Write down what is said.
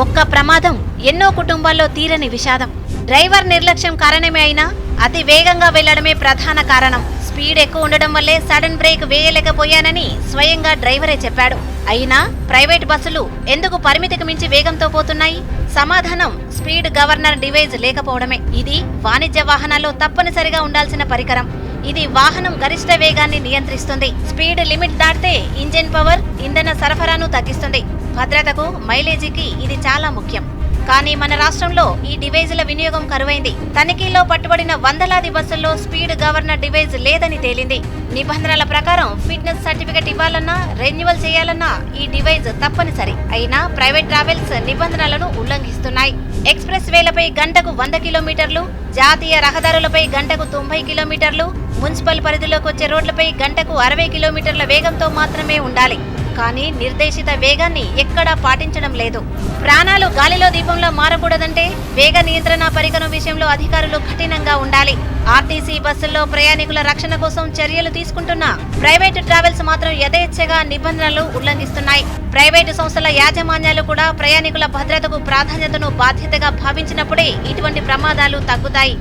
ఒక్క ప్రమాదం ఎన్నో కుటుంబాల్లో తీరని విషాదం. డ్రైవర్ నిర్లక్ష్యం కారణమే అయినా అతి వేగంగా వెళ్ళడమే ప్రధాన కారణం. స్పీడ్ ఎక్కువ ఉండడం వల్లే సడన్ బ్రేక్ వేయలేకపోయానని స్వయంగా డ్రైవరే చెప్పాడు. అయినా ప్రైవేట్ బస్సులు ఎందుకు పరిమితికి మించి వేగంతో పోతున్నాయి? సమాధానం స్పీడ్ గవర్నర్ డివైజ్ లేకపోవడమే. ఇది వాణిజ్య వాహనాల్లో తప్పనిసరిగా ఉండాల్సిన పరికరం. ఇది వాహనం గరిష్ట వేగాన్ని నియంత్రిస్తుంది. స్పీడ్ లిమిట్ దాటితే ఇంజిన్ పవర్ ఇంధన సరఫరాను తగ్గిస్తుంది. భద్రతకు మైలేజీకి ఇది చాలా ముఖ్యం. కానీ మన రాష్ట్రంలో ఈ డివైజుల వినియోగం కరువైంది. తనిఖీల్లో పట్టుబడిన వందలాది బస్సుల్లో స్పీడ్ గవర్నర్ డివైజ్ లేదని తేలింది. నిబంధనల ప్రకారం ఫిట్నెస్ సర్టిఫికెట్ ఇవ్వాలన్నా రెన్యువల్ చేయాలన్నా ఈ డివైజ్ తప్పనిసరి. అయినా ప్రైవేట్ ట్రావెల్స్ నిబంధనలను ఉల్లంఘిస్తున్నాయి. ఎక్స్ప్రెస్ వేలపై గంటకు వంద కిలోమీటర్లు జాతీయ రహదారులపై గంటకు తొంభై కిలోమీటర్లు మున్సిపల్ పరిధిలోకి వచ్చే రోడ్లపై గంటకు అరవై కిలోమీటర్ల వేగంతో మాత్రమే ఉండాలి. కానీ నిర్దేశిత వేగాన్ని ఎక్కడా పాటించడం లేదు. ప్రాణాలు గాలిలో దీపంలో మారకూడదంటే వేగ నియంత్రణ పరికరం విషయంలో అధికారులు కఠినంగా ఉండాలి. ఆర్టీసీ బస్సుల్లో ప్రయాణికుల రక్షణ కోసం చర్యలు తీసుకుంటున్న ప్రైవేటు ట్రావెల్స్ మాత్రం యథేచ్ఛగా నిబంధనలు ఉల్లంఘిస్తున్నాయి. ప్రైవేటు సంస్థల యాజమాన్యాలు కూడా ప్రయాణికుల భద్రతకు ప్రాధాన్యతను బాధ్యతగా భావించినప్పుడే ఇటువంటి ప్రమాదాలు తగ్గుతాయి.